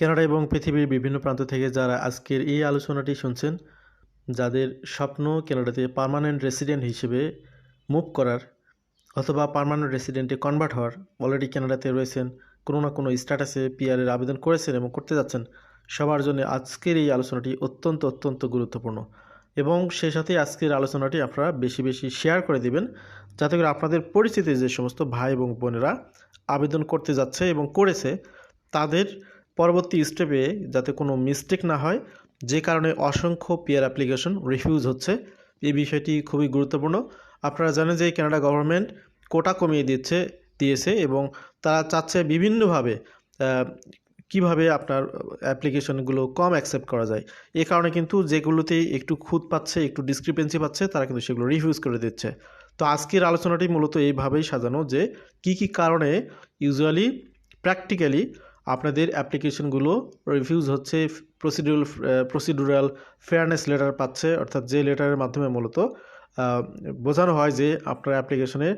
Canada এবং পৃথিবীর বিভিন্ন প্রান্ত থেকে যারা আজকের এই আলোচনাটি শুনছেন, যাদের স্বপ্ন কানাডাতে পারমানেন্ট রেসিডেন্ট হিসেবে মুভ করার অথবা পার্মানেন্ট রেসিডেন্টে কনভার্ট হওয়ার অলরেডি কানাডাতে রয়েছেন, কোনো না কোনো স্ট্যাটাসে পিআরের আবেদন করেছেন এবং করতে যাচ্ছেন, সবার জন্য আজকের এই আলোচনাটি অত্যন্ত অত্যন্ত গুরুত্বপূর্ণ। এবং সেই সাথে আজকের আলোচনাটি আপনারা বেশি বেশি শেয়ার করে দিবেন, যাতে করে আপনাদের পরিচিতি যে সমস্ত ভাই এবং বোনেরা আবেদন করতে যাচ্ছে এবং করেছে, তাদের পরবর্তী স্টেপে যাতে কোনো মিস্টেক না হয়, যে কারণে অসংখ্য পিয়ার অ্যাপ্লিকেশন রিফিউজ হচ্ছে, এই বিষয়টি খুবই গুরুত্বপূর্ণ। আপনারা জানেন যে কানাডা গভর্নমেন্ট কোটা কমিয়ে দিচ্ছে, দিয়েছে এবং তারা চাচ্ছে বিভিন্নভাবে কীভাবে আপনার অ্যাপ্লিকেশনগুলো কম অ্যাকসেপ্ট করা যায়। এ কারণে কিন্তু যেগুলোতে একটু খুঁত পাচ্ছে, একটু ডিসক্রিপেন্সি পাচ্ছে, তারা কিন্তু সেগুলো রিফিউজ করে দিচ্ছে। তো আজকের আলোচনাটি মূলত এইভাবেই সাজানো যে কি কি কারণে ইউজুয়ালি প্র্যাকটিক্যালি আপনাদের অ্যাপ্লিকেশনগুলো রিফিউজ হচ্ছে প্রসিডিউরাল প্রসিডিউরাল ফেয়ারনেস লেটার পাচ্ছে, অর্থাৎ যে লেটারের মাধ্যমে মূলত বোঝানো হয় যে আপনার অ্যাপ্লিকেশনে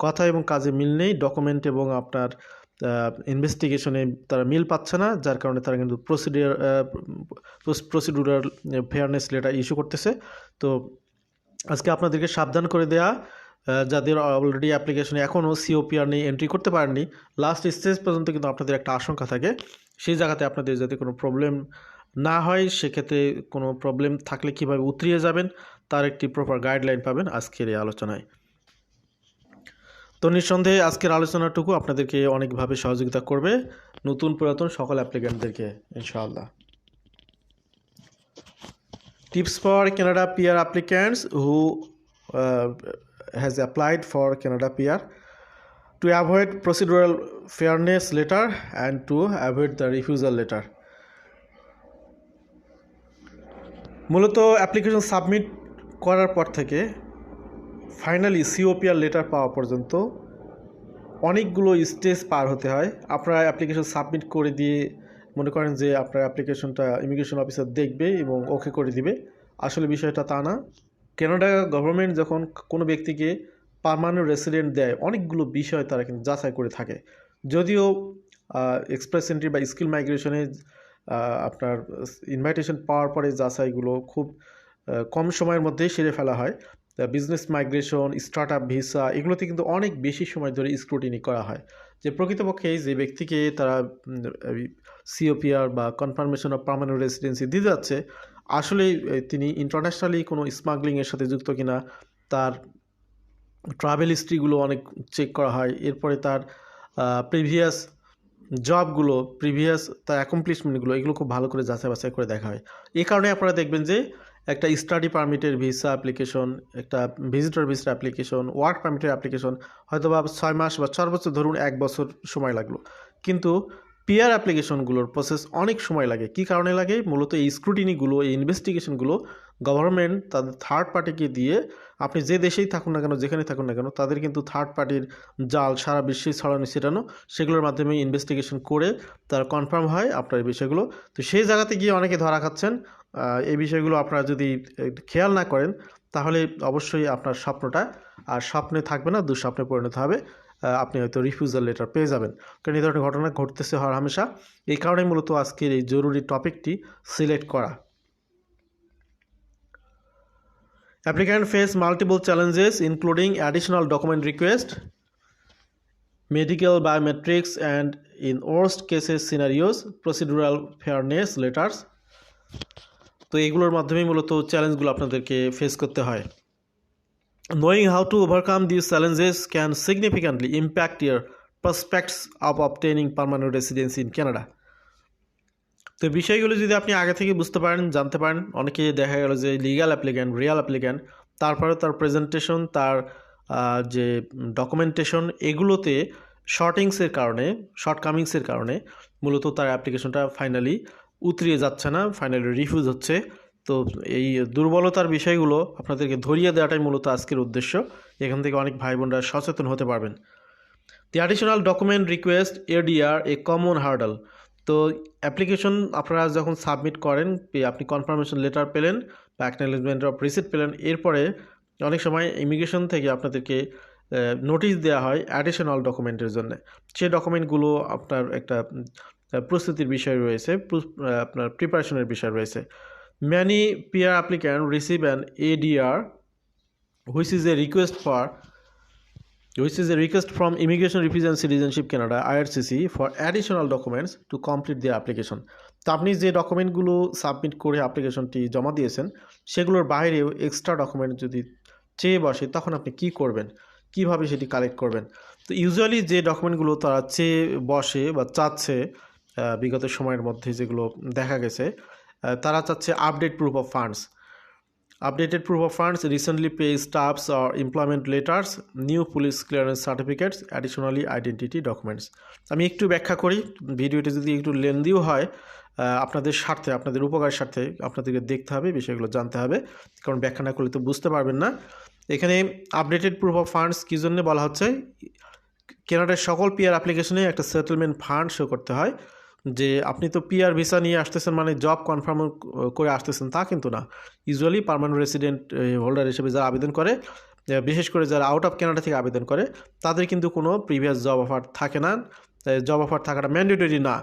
কথা এবং কাজে মিল নেই ডকুমেন্ট এবং আপনার ইনভেস্টিগেশনে তারা মিল পাচ্ছে না, যার কারণে তারা কিন্তু procedure procedural fairness letter issue করতেছে। তো আজকে আপনাদেরকে সাবধান করে দেয়া যাদের অলরেডি অ্যাপ্লিকেশনে এখনও সিওপিআর নিয়ে এন্ট্রি করতে পারেননি লাস্ট স্টেজ পর্যন্ত কিন্তু আপনাদের একটা আশঙ্কা থাকে। সেই জায়গাতে আপনাদের যাতে কোনো প্রবলেম না হয় সেক্ষেত্রে কোনো প্রবলেম থাকলে কীভাবে উতরিয়ে যাবেন তার একটি প্রপার গাইডলাইন পাবেন আজকের এই আলোচনায়। তো নিঃসন্দেহে আজকের আলোচনাটুকু আপনাদেরকে অনেকভাবে সহযোগিতা করবে নতুন পুরাতন সকল অ্যাপ্লিক্যান্টদেরকে ইনশাআল্লাহ। Tips for canada peer who uh, has applied for canada pr to avoid procedural fairness letter and to avoid the refusal letter. মূলত অ্যাপ্লিকেশন সাবমিট করার পর থেকে ফাইনালি সিওপিআর লেটার পাওয়া পর্যন্ত অনেকগুলো স্টেজ পার হতে হয়। আপনারা অ্যাপ্লিকেশন সাবমিট করে দিয়ে মনে করেন যে আপনার অ্যাপ্লিকেশনটা ইমিগ্রেশন অফিসার দেখবে এবং ওকে করে দিবে। আসলে বিষয়টা তা না। কানাডা গভর্নমেন্ট যখন কোনো ব্যক্তিকে পার্মানেন্ট রেসিডেন্ট দেয়, অনেকগুলো বিষয় তারা কিন্তু যাচাই করে থাকে। যদিও এক্সপ্রেস এন্ট্রি বা স্কিল মাইগ্রেশনে আপনার ইনভাইটেশন পাওয়ার পরে যাচাইগুলো খুব কম সময়ের মধ্যেই সেরে ফেলা হয়। Business migration start up visa এগুলোতে কিন্তু অনেক বেশি সময় ধরে স্ক্রুটিনি করা হয়। যে প্রকৃতপক্ষে যে ব্যক্তিকে তারা সিওপিআর বা কনফার্মেশন অফ পার্মানেন্ট রেসিডেন্সি দিতে যাচ্ছে আসলে তিনি ইন্টারন্যাশনালি কোনো স্মাগলিংয়ের সাথে যুক্ত কিনা, তার ট্রাভেল হিস্ট্রিগুলো অনেক চেক করা হয়, এরপরে তার প্রিভিয়াস জবগুলো প্রিভিয়াস তার অ্যাকমপ্লিশমেন্টগুলো এগুলো খুব ভালো করে যাচাই বাছাই করে দেখা হয়। এই কারণে আপনারা দেখবেন যে, একটা স্টাডি পারমিটের ভিসা অ্যাপ্লিকেশন একটা ভিজিটর ভিসা অ্যাপ্লিকেশন ওয়ার্ক পারমিটের অ্যাপ্লিকেশন হয়তো বা ছয় মাস বা সর্বোচ্চ ধরুন এক বছর সময় লাগল। কিন্তু পিআর অ্যাপ্লিকেশনগুলোর প্রসেস অনেক সময় লাগে। কি কারণে লাগে? মূলত এই স্ক্রুটিনিগুলো এই ইনভেস্টিগেশনগুলো গভর্নমেন্ট তাদের থার্ড পার্টিকে দিয়ে আপনি যে দেশেই থাকুন না কেন যেখানে থাকুন না কেন, তাদের কিন্তু থার্ড পার্টির জাল, সারা বিশ্বে ছড়ানো, ছিটানো, সেগুলোর মাধ্যমে ইনভেস্টিগেশন করে তার কনফার্ম হয় আপনার এই বিষয়গুলো। তো সেই জায়গাতে গিয়ে অনেকে ধরা খাচ্ছেন। এই বিষয়গুলো আপনারা যদি খেয়াল না করেন, তাহলে অবশ্যই আপনার স্বপ্নটা আর স্বপ্নে থাকবে না, দুঃস্বপ্নে পরিণত হবে। আপনি হয়তো রিফিউজাল লেটার পেয়ে যাবেন। কারণ এই ধরনের ঘটনা ঘটতেছে হওয়ার হামেশা। এই কারণে মূলত আজকের এই জরুরি টপিকটি সিলেক্ট করা। Applicant face multiple challenges including additional document request medical biometrics and in worst cases scenarios procedural fairness letters তো এগুলোর মাধ্যমেই মূলত চ্যালেঞ্জগুলো আপনাদেরকে ফেস করতে হয়। Knowing how to overcome these challenges can significantly impact your prospects of obtaining permanent residency in Canada. তো বিষয়গুলো যদি আপনি আগে থেকে বুঝতে পারেন, জানতে পারেন, অনেকে দেখা গেল যে লিগ্যাল অ্যাপ্লিক্যান্ট রিয়াল অ্যাপ্লিক্যান্ট তারপরে তার প্রেজেন্টেশন তার যে ডকুমেন্টেশন এগুলোতে শর্টিংসের কারণে শর্টকামিংসের কারণে মূলত তার অ্যাপ্লিকেশনটা ফাইনালি উতরিয়ে যাচ্ছে না ফাইনালি রিফিউজ হচ্ছে তো এই দুর্বলতার বিষয়গুলো আপনাদেরকে ধরিয়ে দেওয়াটাই মূলত আজকের উদ্দেশ্য। এখান থেকে অনেক ভাই বোনরা সচেতন হতে পারবেন। The additional document request ADR a common hurdle তো অ্যাপ্লিকেশন আপনারা যখন সাবমিট করেন আপনি কনফার্মেশন লেটার পেলেন বা অ্যাকনোলেজমেন্ট অফ রিসিট পেলেন, এরপরে অনেক সময় ইমিগ্রেশন থেকে আপনাদেরকে নোটিশ দেওয়া হয় অ্যাডিশনাল ডকুমেন্টের জন্য। সেই ডকুমেন্টগুলো আপনার একটা প্রস্তুতির বিষয় রয়েছে আপনার প্রিপারেশনের বিষয় রয়েছে। Many peer applicant receive an ADR which is a request for, which is a request from Immigration Refugee and Citizenship Canada IRCC for additional documents to complete their application. তো আপনি যে ডকুমেন্টগুলো সাবমিট করে অ্যাপ্লিকেশনটি জমা দিয়েছেন, সেগুলোর বাইরেও এক্সট্রা ডকুমেন্ট যদি চেয়ে বসে, তখন আপনি কি করবেন? কীভাবে সেটি কালেক্ট করবেন? তো ইউজুয়ালি যে ডকুমেন্টগুলো তারা চেয়ে বসে বা চাচ্ছে বিগত সময়ের মধ্যে যেগুলো দেখা গেছে তারা চাচ্ছে update proof of funds updated proof of funds, recently paid stubs or employment letters, new police clearance certificates, additionally identity documents. আমি একটু ব্যাখ্যা করি ভিডিওটি যদি একটু লেন্দিও হয় আপনাদের স্বার্থে আপনাদের উপকার স্বার্থে আপনাদেরকে দেখতে হবে বিষয়গুলো জানতে হবে কারণ ব্যাখ্যা না করলে তো বুঝতে পারবেন না। এখানে আপডেটেড প্রুফ অফ ফান্ডস কী জন্য বলা হচ্ছে? কেনাডার সকল পিআর অ্যাপ্লিকেশনে একটা সেটেলমেন্ট ফান্ড শো করতে হয়। যে আপনি তো পিআর ভিসা নিয়ে আসতেছেন মানে জব কনফার্ম করে আসতেছেন, তা কিন্তু না। ইউজুয়ালি পার্মানেন্ট রেসিডেন্ট হোল্ডার হিসেবে যারা আবেদন করে বিশেষ করে যারা আউট অফ কানাডা থেকে আবেদন করে, তাদের কিন্তু কোনো প্রিভিয়াস জব অফার থাকে না। জব অফার থাকাটা ম্যান্ডেটরি না।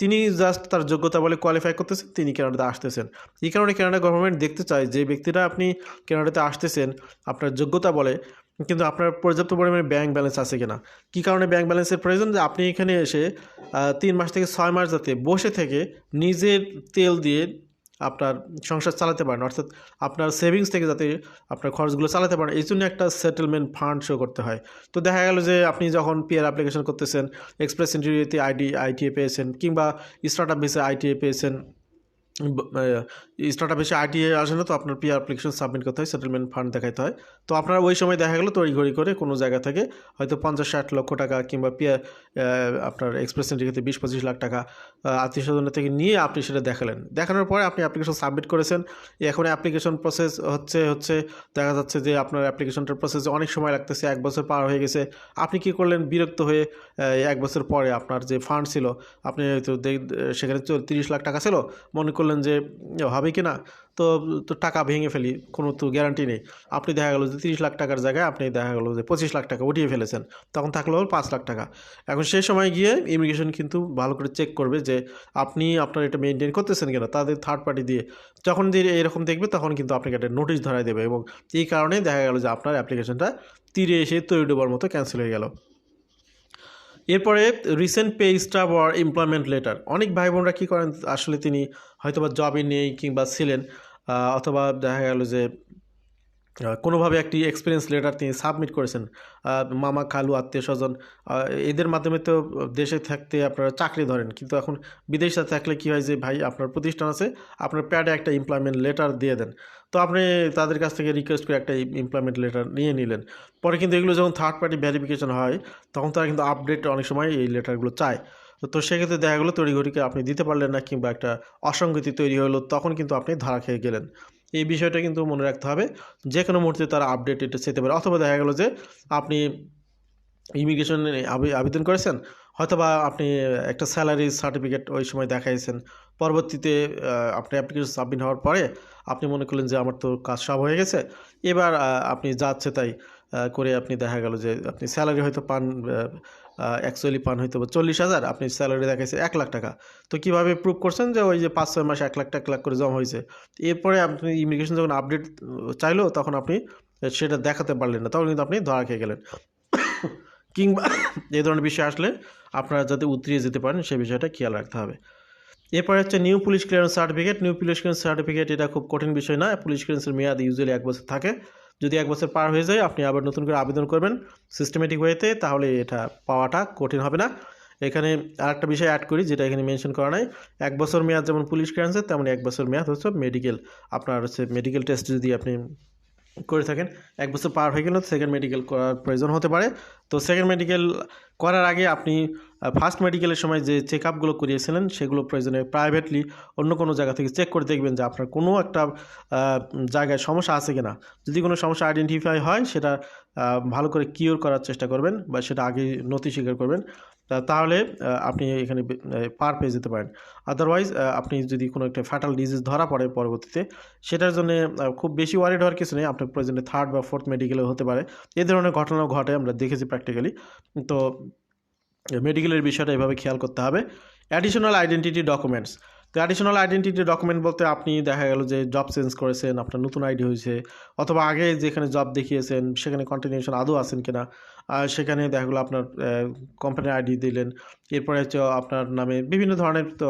তিনি জাস্ট তার যোগ্যতা বলে কোয়ালিফাই করতেছেন, তিনি কানাডাতে আসতেছেন। এই কারণে কানাডা গভর্নমেন্ট দেখতে চায় যে ব্যক্তিরা আপনি কানাডাতে আসতেছেন, আপনার যোগ্যতা বলে কিন্তু আপনার পর্যাপ্ত পরিমাণে ব্যাংক ব্যালেন্স আছে কিনা? কী কারণে ব্যাংক ব্যালেন্সের প্রয়োজন? যে আপনি এখানে এসে তিন মাস থেকে ছয় মাস যাতে বসে থেকে নিজের তেল দিয়ে আপনার সংসার চালাতে পারেন, অর্থাৎ আপনার সেভিংস থেকে যাতে আপনার খরচগুলো চালাতে পারেন, এই জন্য একটা সেটেলমেন্ট ফান্ড শো করতে হয়। তো দেখা গেল যে আপনি যখন পিআর অ্যাপ্লিকেশন করতেছেন এক্সপ্রেস ইন্টারভিউতে আইডি আইটিএ পেয়েছেন, কিংবা স্টার্ট আপ ভিসে আইটিএ পেয়েছেন স্টার্ট আপ এসে আইটিএ আসে না তো আপনার পি অ্যাপ্লিকেশন সাবমিট করতে হয় সেটেলমেন্ট ফান্ড দেখাতে হয়। তো আপনার ওই সময় দেখা গেলো তড়িঘড়ি করে কোনো জায়গা থেকে হয়তো পঞ্চাশ, ষাট লক্ষ টাকা কিংবা পিয়া আপনার এক্সপ্রেস ইন্ডিকেতে বিশ, পঁচিশ লাখ টাকা আত্মীয় স্বজনের থেকে নিয়ে আপনি সেটা দেখালেন। দেখানোর পরে আপনি অ্যাপ্লিকেশন সাবমিট করেছেন। এখন অ্যাপ্লিকেশন প্রসেস হচ্ছে হচ্ছে দেখা যাচ্ছে যে আপনার অ্যাপ্লিকেশনটার প্রসেসে অনেক সময় লাগতেছে, এক বছর পার হয়ে গেছে। আপনি কি করলেন? বিরক্ত হয়ে এক বছর পরে আপনার যে ফান্ড ছিল, আপনি হয়তো সেখানে তিরিশ লাখ টাকা ছিল। মনে করলেন যে, হবে কি না? তো তো টাকা ভেঙে ফেলি, কোনো তো গ্যারান্টি নেই। আপনি দেখা গেলো যে তিরিশ লাখ টাকার জায়গায় আপনি দেখা গেলো যে পঁচিশ লাখ টাকা উঠিয়ে ফেলেছেন, তখন থাকল পাঁচ লাখ টাকা। এখন সেই সময় গিয়ে ইমিগ্রেশন কিন্তু ভালো করে চেক করবে যে আপনি, আপনার এটা মেনটেন করতেছেন কিনা, তাদের থার্ড পার্টি দিয়ে। যখন যে এরকম দেখবে, তখন কিন্তু আপনাকে একটা নোটিশ ধরাই দেবে এবং এই কারণে দেখা গেল যে আপনার অ্যাপ্লিকেশনটা তীরে এসে তৈরি ডোবার মতো ক্যান্সেল হয়ে গেল। এরপরে recent pay stub or employment letter অনেক ভাই বোনরা কী করেন, আসলে তিনি হয়তোবা জবে নেই কিংবা ছিলেন অথবা দেখা গেল যে কোনোভাবে একটি এক্সপিরিয়েন্স লেটার তিনি সাবমিট করেছেন মামা, খালু, আত্মীয় স্বজন এদের মাধ্যমে তো দেশে থাকতে আপনারা চাকরি ধরেন, কিন্তু এখন বিদেশে থাকলে কী হয় যে, ভাই, আপনার প্রতিষ্ঠান আছে, আপনার প্যাডে একটা এমপ্লয়মেন্ট লেটার দিয়ে দেন। তো আপনি তাদের কাছ থেকে রিকোয়েস্ট করে একটা এমপ্লয়মেন্ট লেটার নিয়ে নিলেন। পরে কিন্তু এগুলো যখন থার্ড পার্টি ভেরিফিকেশন হয়, তখন তারা কিন্তু আপডেট অনেক সময় এই লেটারগুলো চায়। তো সেক্ষেত্রে দেখা গেলো তড়িঘড়িকে আপনি দিতে পারলেন না কিংবা একটা অসঙ্গতি তৈরি হলো, তখন কিন্তু আপনি ধারা খেয়ে গেলেন। এই বিষয়টা কিন্তু মনে রাখতে হবে যে কোনো মুহূর্তে তারা আপডেট এটা যেতে পারে। অথবা দেখা গেলো যে আপনি ইমিগ্রেশন আবেদন করেছেন, হয়তোবা আপনি একটা স্যালারি সার্টিফিকেট ওই সময় দেখাইছেন। পরবর্তীতে আপনি অ্যাপ্লিকেশন সাবমিট হওয়ার পরে আপনি মনে করলেন যে আমার তো কাজ সব হয়ে গেছে, এবার আপনি যাচ্ছে তাই করে আপনি দেখা গেল যে আপনি স্যালারি হয়তো পান অ্যাকচুয়ালি পান হয়তো বা চল্লিশ হাজার, আপনি স্যালারি দেখাইছে এক লাখ টাকা। তো কীভাবে প্রুভ করছেন যে ওই যে পাঁচ ছয় মাস এক লাখ এক লাখ করে জমা হয়েছে? এরপরে আপনি ইমিগ্রেশন যখন আপডেট চাইলো, তখন আপনি সেটা দেখাতে পারলেন না, তখন কিন্তু আপনি ধরা খেয়ে গেলেন। কিংবা এই ধরনের বিষয় আসলে আপনারা যাতে উতরিয়ে যেতে পারেন সেই বিষয়টা খেয়াল রাখতে হবে। এরপরে হচ্ছে new police clearance certificate new police clearance certificate এটা খুব কঠিন বিষয় না পুলিশ ক্লিয়ারেন্সের মেয়াদ ইউজুয়ালি এক বছর থাকে। যদি এক বছর পার হয়ে যায়, আপনি আবার নতুন করে আবেদন করবেন সিস্টেমেটিক ওয়েতে তাহলে এটা পাওয়াটা কঠিন হবে না। এখানে আরেকটা বিষয় অ্যাড করি, যেটা এখানে মেনশন করা নাই। এক বছর মেয়াদ যেমন পুলিশ ক্লিয়ারেন্সের তেমন এক বছর মেয়াদ হচ্ছে মেডিকেল আপনার হচ্ছে মেডিকেল টেস্ট যদি আপনি করে থাকেন। এক বছর পার হয়ে গেলে সেকেন্ড মেডিকেল করার প্রয়োজন হতে পারে। তো সেকেন্ড মেডিকেল করার আগে আপনি ফার্স্ট মেডিকেলের সময় যে চেক আপগুলো করিয়েছিলেন, সেগুলো প্রয়োজনে প্রাইভেটলি অন্য কোনো জায়গা থেকে চেক করে দেখবেন যে আপনার কোনো একটা জায়গায় সমস্যা আছে কি না যদি কোনো সমস্যা আইডেন্টিফাই হয়, সেটা ভালো করে কিওর করার চেষ্টা করবেন বা সেটা আগে নথি স্বীকার করবেন তাহলে আপনি এখানে পার পেয়ে যেতে পারেন। আদারওয়াইজ আপনি যদি কোনো একটা ফ্যাটাল ডিজিজ ধরা পড়ে পরবর্তীতে, সেটার জন্য খুব বেশি ওয়ারিড হওয়ার কিছু নেই, আপনার প্রয়োজনে থার্ড বা ফোর্থ মেডিকেলে হতে পারে। এ ধরনের ঘটনাও ঘটে, আমরা দেখেছি প্র্যাকটিক্যালি তো মেডিকেলের বিষয়টা এভাবে খেয়াল করতে হবে। অ্যাডিশনাল আইডেন্টিটি ডকুমেন্টস তো অ্যাডিশনাল আইডেন্টিটি ডকুমেন্ট বলতে আপনি দেখা গেল যে জব চেঞ্জ করেছেন, আপনার নতুন আইডি হয়েছে, অথবা আগে যেখানে জব দেখিয়েছেন, সেখানে কন্টিনিউশন আদৌ আছেন কিনা সেখানে দেখা গেলো আপনার কোম্পানির আইডি দিলেন, এরপরে হচ্ছে আপনার নামে বিভিন্ন ধরনের তো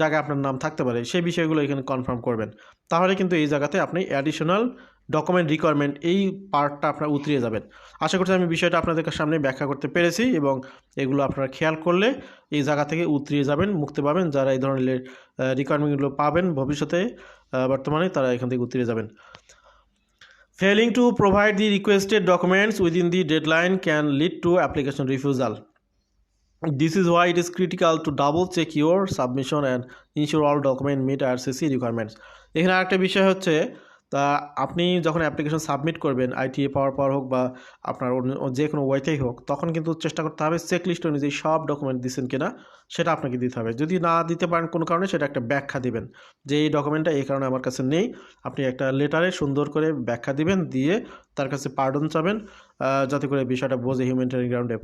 জায়গায় আপনার নাম থাকতে পারে, সেই বিষয়গুলো এখানে কনফার্ম করবেন। তাহলে কিন্তু এই জায়গাতে আপনি অ্যাডিশনাল ডকুমেন্ট রিকোয়ারমেন্ট এই পার্টটা আপনার উতরিয়ে যাবেন। আশা করছি আমি বিষয়টা আপনাদের সামনে ব্যাখ্যা করতে পেরেছি এবং এগুলো আপনারা খেয়াল করলে এই জায়গা থেকে উতরিয়ে যাবেন, মুক্তি পাবেন। যারা এই ধরনের রিকোয়ারমেন্টগুলো পাবেন ভবিষ্যতে বর্তমানে তারা এখান থেকে উতরিয়ে যাবেন। Failing to provide the requested documents within the deadline can lead to application refusal This is why it is critical to double check your submission and ensure all document meet RCC requirements. এখানে আরেকটা বিষয় হচ্ছে তা আপনি যখন application submit করবেন ITA পাওয়ার পর হোক বা আপনার যে কোনো ওয়াইতেই হোক, তখন কিন্তু চেষ্টা করতে হবে চেক লিস্ট অনুযায়ী সব ডকুমেন্ট দিচ্ছেন কিনা, সেটা আপনাকে দিতে হবে। যদি না দিতে পারেন কোনো কারণে, সেটা একটা ব্যাখ্যা দিবেন যে এই ডকুমেন্টটা এই কারণে আমার কাছে নেই। আপনি একটা লেটারে সুন্দর করে ব্যাখ্যা দিবেন, দিয়ে তার কাছে পার্ডন চাবেন যাতে করে বিষয়টা বোঝে হিউম্যানিটারিয়ান গ্রাউন্ডে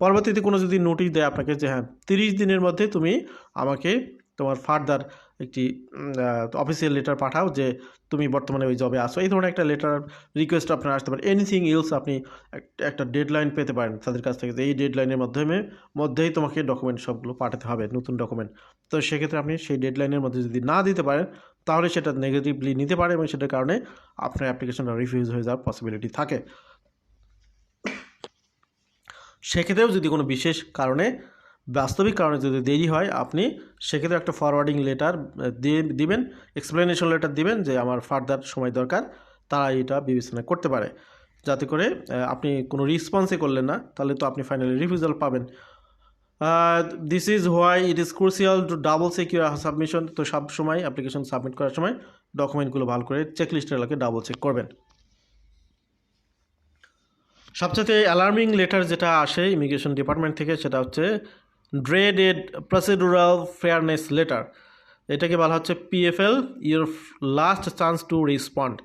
পরবর্তীতে কোনো যদি নোটিশ দেয় আপনাকে যে হ্যাঁ তিরিশ দিনের মধ্যে তুমি আমাকে তোমার ফার্দার একটি অফিসিয়াল লেটার পাঠাও যে তুমি বর্তমানে ওই জবে আসো এই ধরনের একটা লেটার রিকোয়েস্ট আপনার আসতে পারে এনিথিং ইলস আপনি একটা ডেডলাইন পেতে পারেন তাদের কাছ থেকে যে এই ডেডলাইনের মাধ্যমে, মধ্যেই তোমাকে ডকুমেন্ট সবগুলো পাঠাতে হবে, নতুন ডকুমেন্ট তো সেক্ষেত্রে আপনি সেই ডেডলাইনের মধ্যে যদি না দিতে পারেন, তাহলে সেটা নেগেটিভলি নিতে পারে এবং সেটার কারণে আপনার অ্যাপ্লিকেশনটা রিফিউজ হয়ে যাওয়ার পসিবিলিটি থাকে। সেক্ষেত্রেও যদি কোনো বিশেষ কারণে বাস্তবিক কারণে যদি দেরি হয়, আপনি সেক্ষেত্রে একটা ফরওয়ার্ডিং লেটার দিয়ে দিবেন এক্সপ্লেনেশন লেটার দিবেন যে আমার ফার্দার সময় দরকার, তারা এটা বিবেচনা করতে পারে। যাতে করে আপনি কোনো রেসপন্সই করলেন না, তাহলে তো আপনি ফাইনালি রিফিউজাল পাবেন। This is why it is crucial to double secure submission তো সব সময় অ্যাপ্লিকেশন সাবমিট করার সময় ডকুমেন্টগুলো ভালো করে চেকলিস্টের এলাকে ডাবল চেক করবেন। সবচেয়ে অ্যালার্মিং লেটার যেটা আসে ইমিগ্রেশন ডিপার্টমেন্ট থেকে, সেটা হচ্ছে ড্রেডেড প্রসিডুরাল ফেয়ারনেস লেটার এটাকে বলা হচ্ছে PFL your last chance to respond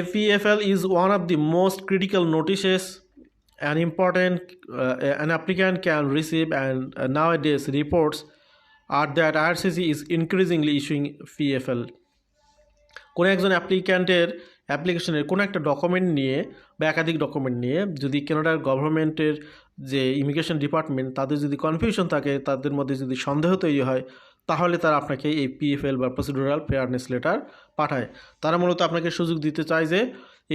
a PFL is one of the most critical notices and important an applicant can receive and now dress reports are that IRCC is increasingly issuing PFL কোনো একজন অ্যাপ্লিক্যান্টের অ্যাপ্লিকেশনের কোনো একটা document নিয়ে বা একাধিক document নিয়ে যদি কেনাডার গভর্নমেন্টের যে ইমিগ্রেশন ডিপার্টমেন্ট, তাদের যদি কনফিউশন থাকে, তাদের মধ্যে যদি সন্দেহ তৈরি হয়, তাহলে তারা আপনাকে এই পিএফএল বা প্রসিডিউরাল ফেয়ারনেস লেটার পাঠায়। তারা মূলত আপনাকে সুযোগ দিতে চায় যে,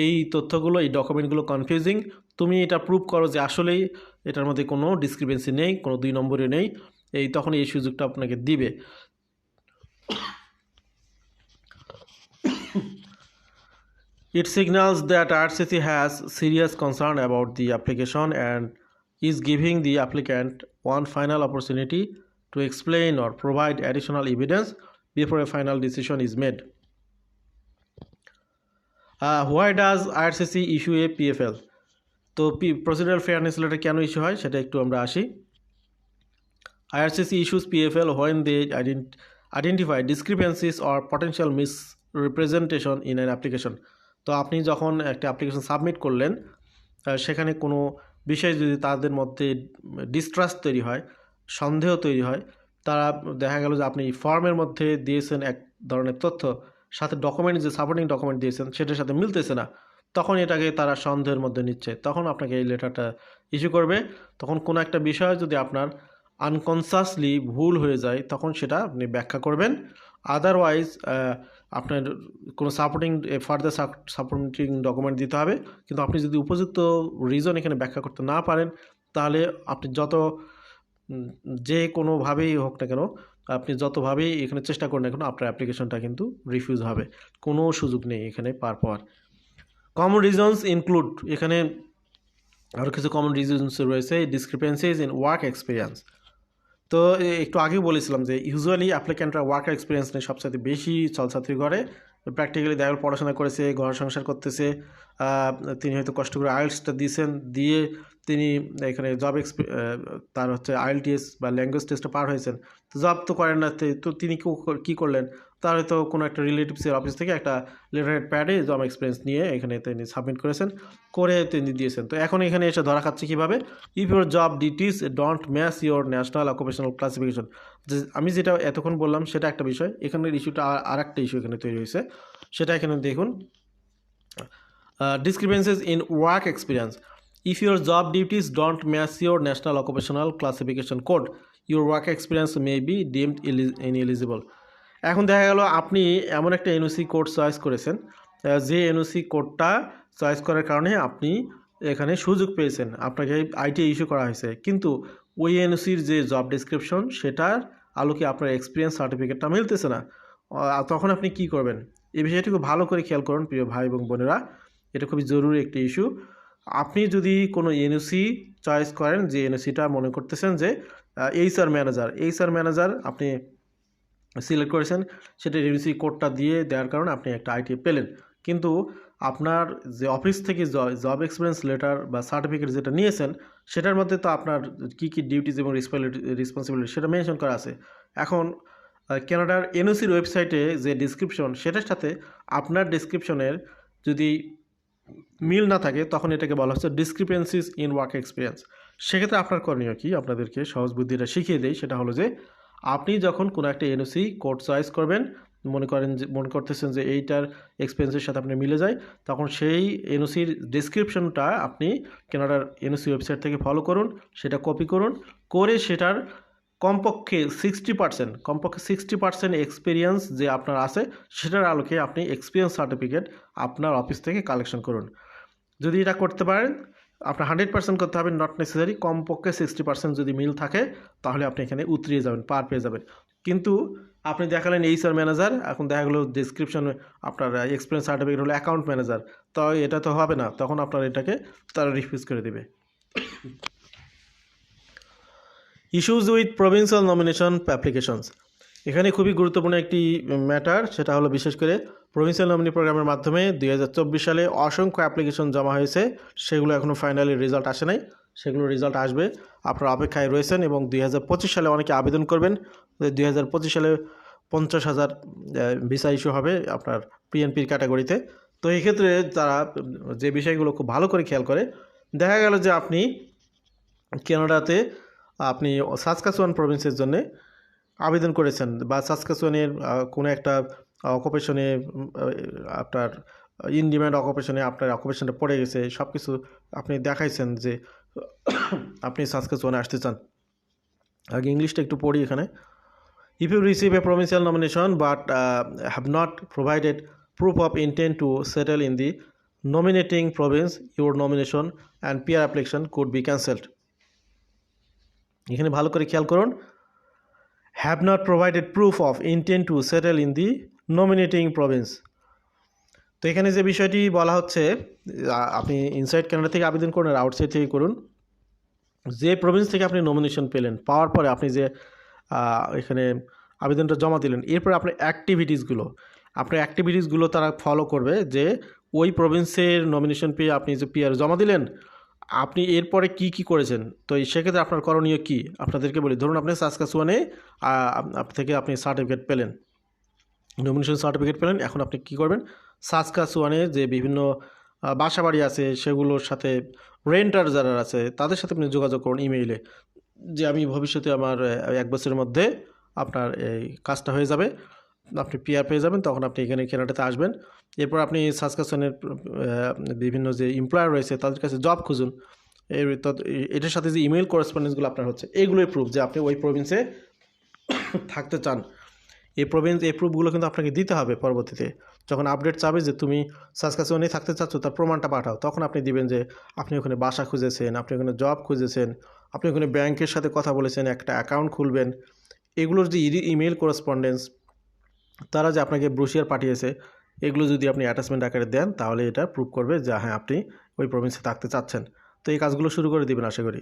এই তথ্যগুলো, এই ডকুমেন্টগুলো কনফিউজিং তুমি এটা প্রুভ করো যে আসলেই এটার মধ্যে কোনো ডিসক্রিপেন্সি নেই, কোনো দুই নম্বরে নেই, এই তখন এই সুযোগটা আপনাকে দিবে। ইট It signals that RCC has serious concern about the application and is giving the applicant one final opportunity to explain or provide additional evidence before a final decision is made. Uh, why does IRCC issue a PFL? তো procedural fairness letter কেন issue হয় সেটা একটু আমরা আসি IRCC issues PFL when they ident- identify discrepancies or potential misrepresentation in an application. তো আপনি যখন একটা অ্যাপ্লিকেশন সাবমিট করলেন সেখানে কোনো বিষয় যদি তাদের মধ্যে ডিস্ট্রাস্ট তৈরি হয়, সন্দেহ তৈরি হয়, তারা দেখা গেল যে আপনি ফর্মের মধ্যে দিয়েছেন এক ধরনের তথ্য, সাথে ডকুমেন্ট যে সাপোর্টিং ডকুমেন্ট দিয়েছেন, সেটার সাথে মিলতেছে না, তখন এটাকে তারা সন্দেহের মধ্যে নিচ্ছে। তখন আপনাকে এই লেটারটা ইস্যু করবে। তখন কোনো একটা বিষয় যদি আপনার আনকনসাসলি ভুল হয়ে যায়, তখন সেটা আপনি ব্যাখ্যা করবেন। আদারওয়াইজ আপনার কোনো সাপোর্টিং ফার্দার সাপোর্টিং ডকুমেন্ট দিতে হবে। কিন্তু আপনি যদি উপযুক্ত রিজন এখানে ব্যাখ্যা করতে না পারেন, তাহলে আপনি যত যে কোনোভাবেই হোক না কেন, আপনি যতভাবেই এখানে চেষ্টা করেন না কেন, আপনার অ্যাপ্লিকেশনটা কিন্তু রিফিউজ হবে। কোনো সুযোগ নেই এখানে পার পাওয়ার। কমন রিজনস ইনক্লুড এখানে আরও কিছু কমন রিজনস রয়েছে ডিসক্রিপেন্সিজ ইন ওয়ার্ক এক্সপিরিয়েন্স তো একটু আগে বলেছিলাম যে ইউজুয়ালি অ্যাপ্লিক্যান্টরা ওয়ার্কার এক্সপিরিয়েন্স নিয়ে সবচেয়ে বেশি চলছাত্রী করে। প্র্যাকটিক্যালি দেখা, পড়াশোনা করেছে, ঘর সংসার করতেছে তিনি হয়তো কষ্ট করে আইএলসটা দিয়েছেন, দিয়ে তিনি এখানে জব এক্সপি তার হচ্ছে আইএলটিএস বা ল্যাঙ্গুয়েজ টেস্টটা পার হয়েছেন। তো জব তো করেন না, তো তিনি কো- কী করলেন? তার হয়তো কোনো একটা রিলেটিভসের অফিস থেকে একটা লেটার প্যাডে জব এক্সপিরিয়েন্স নিয়ে এখানে তিনি সাবমিট করেছেন, করে তিনি দিয়েছেন। তো এখন এখানে এসে ধরা খাচ্ছে কীভাবে? If your job duties don't match your national occupational classification যে আমি যেটা এতক্ষণ বললাম সেটা একটা বিষয়। এখানের ইস্যুটা আর একটা ইস্যু এখানে তৈরি হয়েছে। সেটা এখানে দেখুন। Discrepancies in work experience if your job duties don't match your national occupational classification code your work experience may be deemed ineligible এখন দেখা গেল আপনি এমন একটা এনওসি কোড চয়েস করেছেন যে এনওসি কোডটা চয়েস করার কারণে আপনি এখানে সুযোগ পেয়েছেন। আপনাকে আইটি ইস্যু করা হয়েছে। কিন্তু ওই এনওসির যে জব ডিসক্রিপশন সেটার আলোকে আপনার এক্সপিরিয়েন্স সার্টিফিকেটটা মিলতেছে না। তখন আপনি কি করবেন? এই বিষয়টি খুব ভালো করে খেয়াল করুন, প্রিয় ভাই এবং বোনেরা। এটা খুবই জরুরি একটি ইস্যু আপনি যদি কোনো এনওসি চয়েস করেন, যে এনওসিটা মনে করতেছেন যে এইচআর ম্যানেজার এইচআর ম্যানেজার আপনি সিলেক্ট করেছেন সেটা এনওসি কোডটা দিয়ে দেওয়ার কারণে আপনি একটা আইটি পেলেন। কিন্তু আপনার যে অফিস থেকে জব এক্সপিরিয়েন্স লেটার বা সার্টিফিকেট যেটা নিয়েছেন সেটার মধ্যে তো আপনার কী কী ডিউটিজ এবং রেসপন্সিবিলিটি সেটা মেনশন করা আছে। এখন আহ, কানাডার এনওসির ওয়েবসাইটে যে ডিসক্রিপশন সেটার সাথে আপনার ডিসক্রিপশনের যদি মিল না থাকে তখন এটাকে বলা হচ্ছে ডিসক্রিপেন্সিস ইন ওয়ার্ক এক্সপিরিয়েন্স সেক্ষেত্রে আপনার করণীয় কি? আপনাদেরকে সহজ বুদ্ধিটা শিখিয়ে দেয় সেটা হলো যে আপনি যখন কোনো একটা এনওসি কোড চয়েস করবেন, মনে করেন যে, মনে করতেছেন যে, এইটার এক্সপেন্সের সাথে আপনি মিলে যায়, তখন সেই এনওসির ডিসক্রিপশনটা আপনি কেনাডার এনওসি ওয়েবসাইট থেকে ফলো করুন, সেটা কপি করুন, করে সেটার কমপক্ষে সিক্সটি পার্সেন্ট কমপক্ষে সিক্সটি পার্সেন্ট এক্সপিরিয়েন্স যে আপনার আছে, সেটার আলোকে আপনি এক্সপিরিয়েন্স সার্টিফিকেট আপনার অফিস থেকে কালেকশন করুন। যদি এটা করতে পারেন আপনার হান্ড্রেড পার্সেন্ট করতে হবে নট নেসেসারি কমপক্ষে সিক্সটি পার্সেন্ট যদি মিল থাকে, তাহলে আপনি এখানে উতরিয়ে যাবেন, পার পেয়ে যাবেন। কিন্তু আপনি দেখালেন এইচআর ম্যানেজার এখন দেখা গেলো ডিসক্রিপশন আপনার এক্সপিরিয়েন্স সার্টিফিকেট হলো অ্যাকাউন্ট ম্যানেজার তো এটা তো হবে না, তখন আপনার এটাকে তারা রিফিউজ করে দেবে। Issues with provincial nomination applications এখানে খুবই গুরুত্বপূর্ণ একটি ম্যাটার সেটা হলো বিশেষ করে প্রভিন্সিয়াল নমিনি প্রোগ্রামের মাধ্যমে দুই হাজার চব্বিশ সালে অসংখ্য অ্যাপ্লিকেশন জমা হয়েছে, সেগুলো এখনও ফাইনালি রেজাল্ট আসে নাই। সেগুলো রেজাল্ট আসবে, আপনারা অপেক্ষায় রয়েছেন এবং দুই হাজার পঁচিশ সালে অনেকে আবেদন করবেন। দুই হাজার পঁচিশ সালে পঞ্চাশ হাজার ভিসা ইস্যু হবে আপনার পিএনপির ক্যাটাগরিতে তো এই ক্ষেত্রে তারা যে বিষয়গুলো খুব ভালো করে খেয়াল করে, দেখা গেল যে আপনি কানাডাতে আপনি সাসকাচুয়ান প্রভিন্সের জন্য আবেদন করেছেন বা সাসকাচুয়ানের কোনো একটা অকুপেশনে আপনার ইন ডিম্যান্ড অকুপেশনে আপনার অকুপেশনটা পড়ে গেছে সব কিছু আপনি দেখাইছেন যে আপনি সাসকাচুয়ানে আসতে চান। আগে ইংলিশটা একটু পড়ি এখানে। If you receive a provincial nomination but have not provided proof of intent to settle in the nominating province, your nomination and peer application could be cancelled এখানে ভালো করে খেয়াল করুন। Have not provided proof of intent to settle in the nominating province তো এখানে যে বিষয়টি বলা হচ্ছে আপনি ইনসাইড কানাডা থেকে আবেদন করুন আর আউটসাইড থেকে করুন। যে প্রভিন্স থেকে আপনি নমিনেশন পেলেন, পাওয়ার পরে আপনি যে এখানে আবেদনটা জমা দিলেন, এরপরে আপনার অ্যাক্টিভিটিসগুলো আপনার অ্যাক্টিভিটিসগুলো তারা ফলো করবে যে ওই প্রভিন্সের নমিনেশন পেয়ে আপনি যে পিআর জমা দিলেন আপনি এরপরে কি কি করেছেন? তো এই সেক্ষেত্রে আপনার করণীয় কি? আপনাদেরকে বলি, ধরুন আপনি সাসকাসুয়ানে থেকে আপনি সার্টিফিকেট পেলেন। নমিনেশন সার্টিফিকেট পেলেন, এখন আপনি কি করবেন? সাসকাসুয়ানে যে বিভিন্ন বাসা বাড়ি আছে, সেগুলোর সাথে রেন্টার যারা আছে, তাদের সাথে আপনি যোগাযোগ করুন ইমেইলে যে আমি ভবিষ্যতে আমার এক বছরের মধ্যে আপনার এই কাজটা হয়ে যাবে। আপনি পিআর পেয়ে যাবেন, তখন আপনি এখানে কেনাডাতে আসবেন। এরপর আপনি সাসকাসনের বিভিন্ন যে এমপ্লয়ার রয়েছে, তাদের কাছে জব খুঁজুন। এর এটার সাথে যে ইমেল করেসপন্ডেন্সগুলো আপনার হচ্ছে এইগুলোই প্রুফ যে আপনি ওই প্রভিন্সে থাকতে চান। এই প্রভিন্স এই প্রুফগুলো কিন্তু আপনাকে দিতে হবে পরবর্তীতে। যখন আপডেট চাবে যে তুমি সাসকাসনে থাকতে চাচ্ছ, তার প্রমাণটা পাঠাও। তখন আপনি দিবেন যে আপনি ওখানে বাসা খুঁজেছেন, আপনি ওখানে জব খুঁজেছেন, আপনি ওখানে ব্যাংকের সাথে কথা বলেছেন, একটা অ্যাকাউন্ট খুলবেন। এগুলোর যে ইমেল করেসপন্ডেন্স তারা যে আপনাকে ব্রোশিয়ার পাঠিয়েছে, এগুলো যদি আপনি অ্যাটাচমেন্ট আকারে দেন, তাহলে এটা প্রুভ করবে যে হ্যাঁ আপনি ওই প্রভিন্সে থাকতে চাচ্ছেন। তো এই কাজগুলো শুরু করে দেবেন, আশা করি।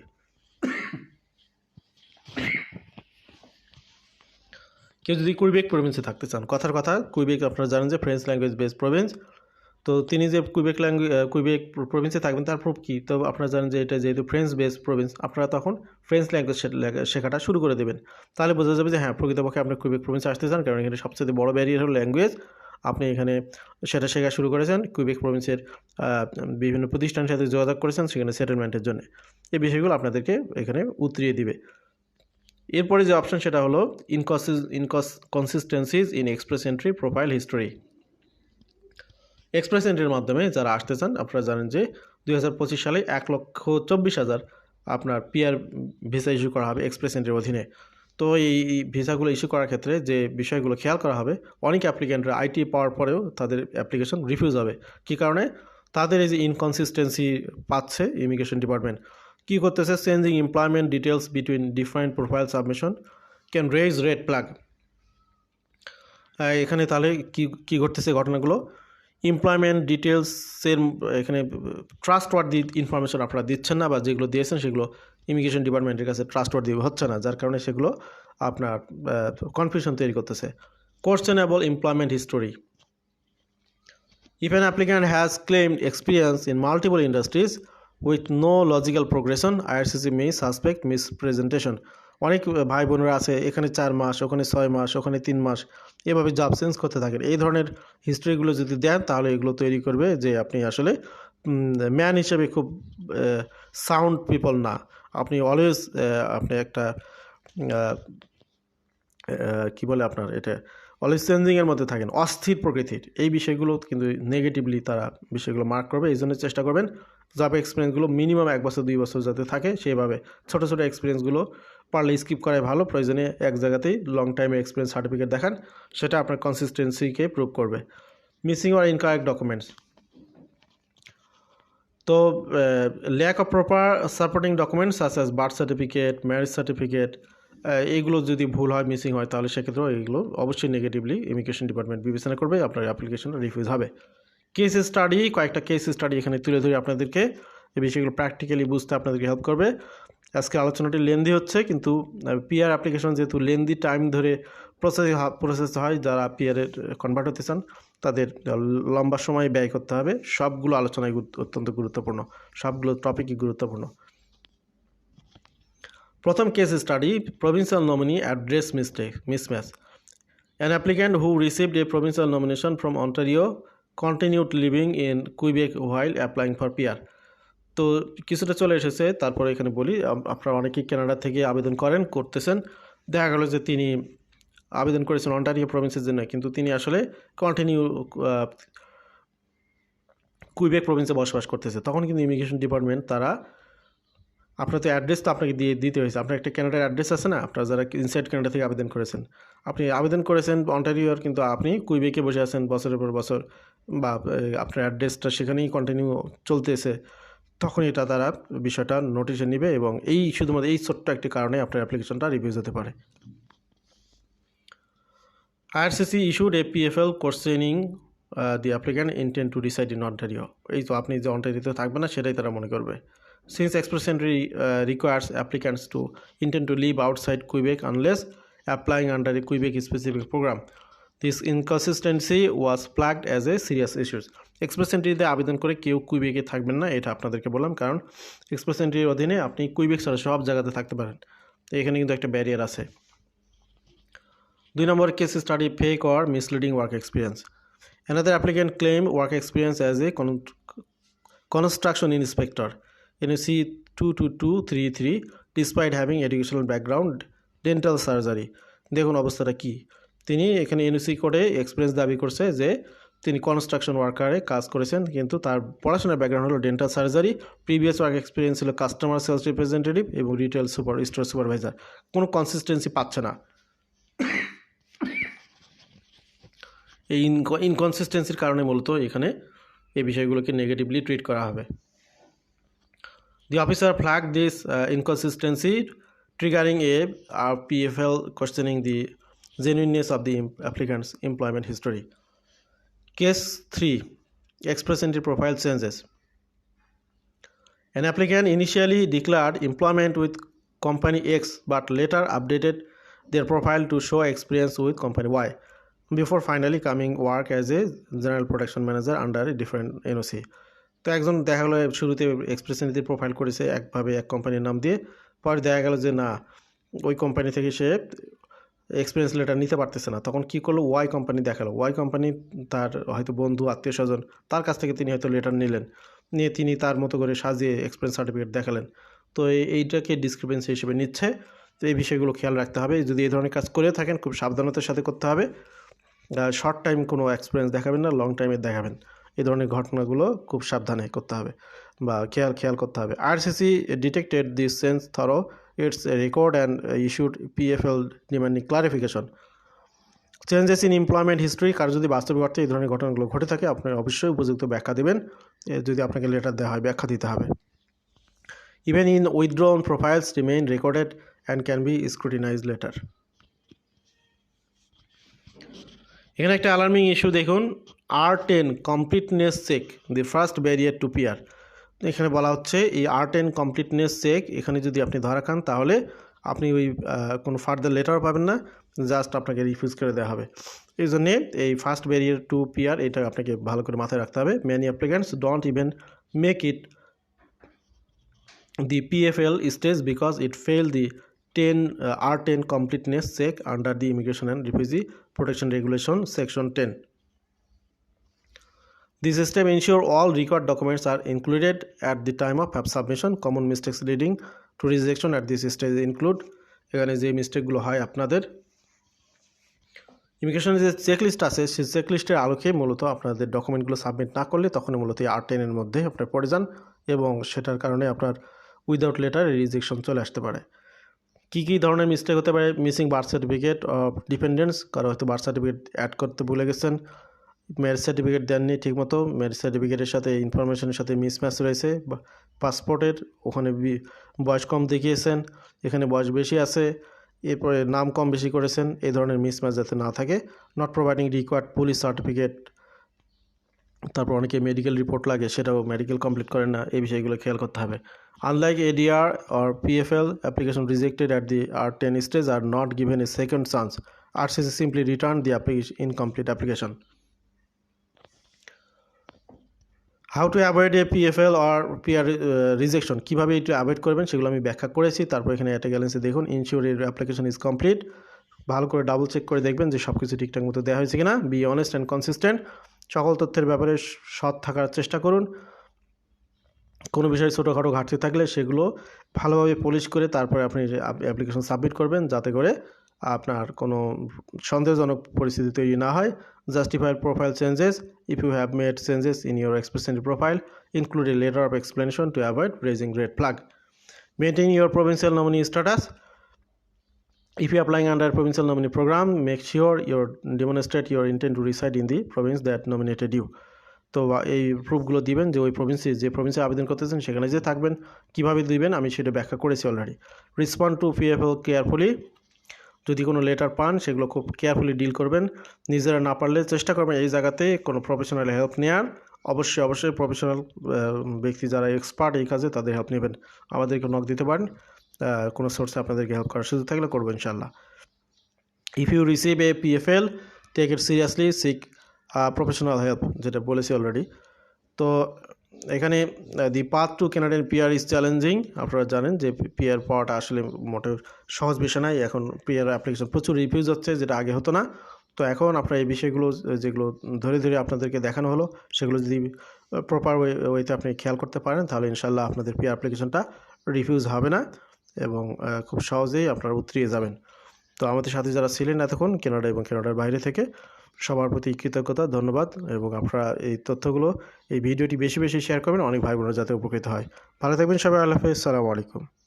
কেউ যদি কুইবেক প্রভিন্সে থাকতে চান, কথার কথা কুইবেক আপনারা জানেন যে ফ্রেঞ্চ ল্যাঙ্গুয়েজ বেস প্রভিন্স তো তিনি যে কুইবেক ল্যাঙ্গুয়েজ কুইবেক প্রভিন্সে থাকবেন, তার প্রুফ কী? তো আপনারা জানেন যে এটা যেহেতু ফ্রেঞ্চ বেস প্রভিন্স আপনারা তখন ফ্রেঞ্চ ল্যাঙ্গুয়েজ শেখাটা শুরু করে দেবেন। তাহলে বোঝা যাবে যে হ্যাঁ প্রকৃতপক্ষে আপনি কুইবেক প্রভিন্সে আসতে চান, কারণ এখানে সবচেয়ে বড় ব্যারিয়ার হলো ল্যাঙ্গুয়েজ আপনি এখানে সেটা শেখা শুরু করেছেন কুইবেক প্রভিন্সের বিভিন্ন প্রতিষ্ঠানের সাথে যোগাযোগ করেছেন সেখানে সেটেলমেন্টের জন্য। এই বিষয়গুলো আপনাদেরকে এখানে উতরিয়ে দিবে। এরপরে যে অপশন সেটা হলো ইনকসিস ইনকস consistencies in express entry profile history express এন্ট্রির মাধ্যমে যারা আসতে চান, আপনারা জানেন যে দু হাজার পঁচিশ সালে এক লক্ষ চব্বিশ হাজার আপনার পিআর ভিসা ইস্যু করা হবে এক্সপ্রেস এন্ট্রির অধীনে। তো এই ভিসাগুলো ইস্যু করার ক্ষেত্রে যে বিষয়গুলো খেয়াল করা হবে, অনেক অ্যাপ্লিক্যান্টরা আইটি পাওয়ার পরেও তাদের অ্যাপ্লিকেশন রিফিউজ হবে। কী কারণে? তাদের এই যে ইনকনসিস্টেন্সি পাচ্ছে ইমিগ্রেশন ডিপার্টমেন্ট কী করতেছে? Changing employment details between different profile submission can raise red flag এখানে তাহলে কী কী ঘটতেছে ঘটনাগুলো? এমপ্লয়মেন্ট ডিটেলসের এখানে ট্রাস্টওয়ার্দি ইনফরমেশন আপনারা দিচ্ছেন না বা যেগুলো দিয়েছেন সেগুলো ইমিগ্রেশন ডিপার্টমেন্টের কাছে ট্রাস্টওয়ার্দি হচ্ছে না যার কারণে সেগুলো আপনার কনফিউশন তৈরি করতেছে questionable employment history If an applicant has claimed experience in multiple industries with no logical progression, IRCC may suspect mispresentation. অনেক ভাই বোনেরা আছে, এখানে চার মাস, ওখানে ছয় মাস, ওখানে তিন মাস, এভাবে জব চেঞ্জ করতে থাকেন এই ধরনের হিস্ট্রিগুলো যদি দেন, তাহলে এগুলো তৈরি করবে যে আপনি আসলে ম্যান হিসেবে খুব সাউন্ড পিপল না। আপনি অলওয়েজ আপনি একটা কি বলে আপনার এটা? অলওয়েজ চেঞ্জিংয়ের মধ্যে থাকেন, অস্থির প্রকৃতির। এই বিষয়গুলো কিন্তু নেগেটিভলি তারা বিষয়গুলো মার্ক করবে, এই জন্য চেষ্টা করবেন জব এক্সপিরিয়েন্সগুলো মিনিমাম এক বছর, দুই বছর যাতে থাকে সেভাবে ছোটো ছোটো এক্সপিরিয়েন্সগুলো পারলে স্কিপ করাই ভালো। প্রয়োজনে এক জায়গাতেই লং টাইমের এক্সপিরিয়েন্স সার্টিফিকেট দেখান, সেটা আপনার কনসিস্টেন্সিকে প্রুভ করবে। মিসিং অর ইনকারেক্ট ডকুমেন্টস তো lack of proper supporting documents such as birth certificate marriage certificate এইগুলো যদি ভুল হয় মিসিং হয়, তাহলে সেক্ষেত্রেও এইগুলো অবশ্যই নেগেটিভলি ইমিগ্রেশন ডিপার্টমেন্ট বিবেচনা করবে, আপনার অ্যাপ্লিকেশনটা রিফিউজ হবে। কেস স্টাডি কয়েকটা কেস স্টাডি এখানে তুলে ধরে আপনাদেরকে, এই বিষয়গুলো প্র্যাকটিক্যালি বুঝতে আপনাদেরকে হেল্প করবে। আজকে আলোচনাটি লেন্দি হচ্ছে, কিন্তু পিআর অ্যাপ্লিকেশন যেহেতু লেন্দি টাইম ধরে প্রসেস প্রসেস হয়, যারা পিআরের কনভার্ট হতে চান, তাদের লম্বা সময় ব্যয় করতে হবে। সবগুলো আলোচনায় অত্যন্ত গুরুত্বপূর্ণ। সবগুলো টপিকই গুরুত্বপূর্ণ। প্রথম case study provincial nominee address mistake mismatch an applicant who received a provincial nomination from Ontario continued living in Quebec while applying for PR তো কিছুটা চলে এসেছে। তারপরে এখানে বলি আপনারা অনেকেই কানাডা থেকে আবেদন করেন, করতেছেন। দেখা গেল যে তিনি আবেদন করেছেন অন্টারিও প্রভিন্সের জন্য, কিন্তু তিনি আসলে কন্টিনিউ কুইবেক প্রভিন্সে বসবাস করতেছে। তখন কিন্তু ইমিগ্রেশন ডিপার্টমেন্ট তারা, আপনার তো অ্যাড্রেস তো আপনাকে দিয়ে দিতে হয়েছে। আপনার একটা ক্যানাডার অ্যাড্রেস আছে না? আপনার যারা ইনসাইড ক্যানাডা থেকে আবেদন করেছেন, আপনি আবেদন করেছেন অন্টারিওর, কিন্তু আপনি কুইবেকে বসে আছেন বছরের পর বছর, বা আপনার অ্যাড্রেসটা সেখানেই কন্টিনিউ চলতেছে। তখন এটা তারা বিষয়টা নোটিশে নেবে এবং এই শুধুমাত্র এই ছোট্ট একটি কারণে আপনার অ্যাপ্লিকেশনটা রিভিউজ হতে পারে। IRCC issued a PFL questioning the applicant intent to decide in Ontario এই তো আপনি যে অন্টারিওতে থাকবেন না সেটাই তারা মনে করবে। Since express entry uh, requires applicants to intend to live outside Quebec unless applying under a Quebec specific program. Inconsistency was was as a serious issues. Express এন্ট্রিতে আবেদন করে কেউ কুইবেকে থাকবেন না, এটা আপনাদেরকে বললাম, কারণ এক্সপ্রেস এন্ট্রির অধীনে আপনি কুইবেক ছাড়া সব জায়গাতে থাকতে পারেন তো এখানে কিন্তু একটা ব্যারিয়ার আছে দুই নম্বর case study fake or misleading work experience another applicant claim work experience as a construction inspector NOC 22233 despite having educational background dental surgery দেখুন অবস্থাটা কি তিনি এখানে এনওসি কোডে এক্সপিরিয়েন্স দাবি করছে যে তিনি কনস্ট্রাকশন ওয়ার্কারে কাজ করেছেন কিন্তু তার পড়াশোনার ব্যাকগ্রাউন্ড হলো dental surgery previous work experience ছিল কাস্টমার সেলস রিপ্রেজেন্টেটিভ এবং রিটেল সুপার স্টোর সুপারভাইজার কোনো কনসিস্টেন্সি পাচ্ছে না। এই ইনকনসিস্টেন্সির কারণে মূলত এখানে এই বিষয়গুলোকে নেগেটিভলি ট্রিট করা হবে। The officer flagged this uh, inconsistency, triggering a RPFL questioning the genuineness of the applicant's employment history. Case 3 Express entry profile changes. An applicant initially declared employment with company X but later updated their profile to show experience with company Y. Before finally coming work as a general protection manager under a different NOC তো একজন দেখা গেলো শুরুতে express এনওসিতে profile করেছে একভাবে এক কোম্পানির নাম দিয়ে পরে দেখা গেল যে না ওই কোম্পানি থেকে সে এক্সপিরিয়েন্স লেটার নিতে পারতেছে না। তখন কী করল? ওয়াই কোম্পানি দেখাল। ওয়াই কোম্পানি তার হয়তো বন্ধু, আত্মীয় স্বজন, তার কাছ থেকে তিনি হয়তো লেটার নিলেন। নিয়ে তিনি তার মতো করে সাজিয়ে এক্সপিরিয়েন্স সার্টিফিকেট দেখালেন। তো এইটাকে ডিসক্রিপেন্সি হিসেবে নিচ্ছে। তো এই বিষয়গুলো খেয়াল রাখতে হবে। যদি এই ধরনের কাজ করে থাকেন, খুব সাবধানতার সাথে করতে হবে। শর্ট টাইম কোনো এক্সপিরিয়েন্স দেখাবেন না লং টাইমে দেখাবেন। এই ধরনের ঘটনাগুলো খুব সাবধানে করতে হবে বা খেয়াল খেয়াল করতে হবে। RCC detected this sense through its record and issued PFL demanding clarification changes in employment history কার যদি বাস্তবিক অর্থে এই ধরনের ঘটনাগুলো ঘটে থাকে আপনি অবশ্যই উপযুক্ত ব্যাখ্যা দেবেন। যদি আপনাকে লেটার দেওয়া হয়, ব্যাখ্যা দিতে হবে। Even in withdrawn profiles remain recorded and can be scrutinize later এখানে একটা অ্যালার্মিং ইস্যু দেখুন। R ten completeness check the first barrier to PR এখানে বলা হচ্ছে এই আর্ট অ্যান্ড কমপ্লিটনেস চেক এখানে যদি আপনি ধরা খান তাহলে আপনি ওই কোনো ফার্দার লেটার পাবেন না জাস্ট আপনাকে রিফিউজ করে দেওয়া হবে এই জন্যে এই ফার্স্ট ব্যারিয়ার টু পিয়ার এটা আপনাকে ভালো করে মাথায় রাখতে হবে many applicants don't even make it the PFL stage because it failed the 10 uh, R10 completeness check under the immigration and refugee protection regulation section 10. This system ensure all record documents are included at the time of app submission. Common mistakes leading to rejection at this stage include, এখানে যে মিস্টেকগুলো হয় আপনাদের ইমিগ্রেশনের যে checklist আছে, সেই চেকলিস্টের আলোকে মূলত আপনাদের ডকুমেন্টগুলো সাবমিট না করলে তখন মূলত আর টেনের মধ্যে আপনার পড়ে যান এবং সেটার কারণে আপনার উইদাউট লেটার রিজেকশন চলে আসতে পারে কী কী ধরনের মিস্টেক হতে পারে missing birth certificate of dependents কারও হয়তো বার্থ সার্টিফিকেট অ্যাড করতে ভুলে গেছেন ম্যারেজ সার্টিফিকেট দেননি ঠিকমতো। ম্যারেজ সার্টিফিকেটের সাথে ইনফরমেশনের সাথে মিসম্যাচ রয়েছে। পাসপোর্টের ওখানে বয়স কম দেখিয়েছেন, এখানে বয়স বেশি আছে, এরপরে নাম কম বেশি করেছেন এই ধরনের মিসম্যাচ যাতে না থাকে। Not providing required police certificate তারপর অনেকে মেডিকেল রিপোর্ট লাগে, সেটাও মেডিকেল কমপ্লিট করেন না, এই বিষয়গুলো খেয়াল করতে হবে। Unlike ADR or PFL application rejected at the R ten stage are not given a second chance RCC simply return the application incomplete application how to avoid a PFL or PR rejection কীভাবে এটা avoid করবেন সেগুলো আমি ব্যাখ্যা করেছি, তারপর এখানে একটা গ্যালেন্সে দেখুন ইনশিওর এর অ্যাপ্লিকেশন ইজ কমপ্লিট ভালো করে ডাবল চেক করে দেখবেন যে সব কিছু ঠিকঠাক মতো দেওয়া হয়েছে কিনা। বি অনেস্ট অ্যান্ড কনসিস্টেন্ট সকল তথ্যের ব্যাপারে সৎ থাকার চেষ্টা করুন। কোনো বিষয়ে ছোটোখাটো ঘাটতি থাকলে সেগুলো ভালোভাবে পলিশ করে তারপরে আপনি অ্যাপ্লিকেশন সাবমিট করবেন, যাতে করে আপনার কোনো সন্দেহজনক পরিস্থিতি তৈরি না হয়। Justified profile changes if you have made changes in your express entry profile include a letter of explanation to avoid raising red flag maintain your provincial nominee status If you are applying under a provincial nominee program, make sure you demonstrate to reside in the province that nominated you. তো এই প্রুফগুলো দিবেন যে ওই প্রভিন্সে যে প্রভিন্সে আবেদন করতেছেন সেখানে যে থাকবেন কীভাবে দিবেন আমি সেটা ব্যাখ্যা করেছি already respond to PFL carefully যদি কোনো লেটার পান, সেগুলো খুব কেয়ারফুলি ডিল করবেন। নিজেরা না পারলে চেষ্টা করবেন এই জায়গাতে কোনো প্রফেশনাল হেল্প নেওয়ার অবশ্যই অবশ্যই প্রফেশনাল ব্যক্তি যারা এক্সপার্ট এই কাজে, তাদের হেল্প নেবেন। আমাদেরকে নক দিতে পারেন। কোনো সোর্সে আপনাদেরকে হেল্প করার সুযোগ থাকলে করব ইনশাল্লাহ if you receive a PFL take it seriously seek professional help যেটা বলেছি অলরেডি তো এখানে the path to Canadian PR is challenging আপনারা জানেন যে পিআর পাওয়াটা আসলে মোটেও সহজ বিষয় নাই এখন পিআর অ্যাপ্লিকেশন প্রচুর রিভিউজ হচ্ছে, যেটা আগে হতো না। তো এখন আপনারা এই বিষয়গুলো, যেগুলো ধরে ধরে আপনাদেরকে দেখানো হলো, সেগুলো যদি প্রপার ওয়ে ওয়েতে আপনি খেয়াল করতে পারেন, তাহলে ইনশাল্লাহ আপনাদের পিআর অ্যাপ্লিকেশনটা রিফিউজ হবে না এবং খুব সহজেই আপনারা উতরিয়ে যাবেন। তো আমাদের সাথে যারা ছিলেন এতক্ষণ কেনাডা এবং কেনাডার বাইরে থেকে সবার প্রতি কৃতজ্ঞতা, ধন্যবাদ এবং আপনারা এই তথ্যগুলো, এই ভিডিওটি বেশি বেশি শেয়ার করবেন, অনেক ভাই বোনরা যাতে উপকৃত হয়। ভালো থাকবেন সবাই, আল্লাহ হাফেজ, সালামু আলাইকুম।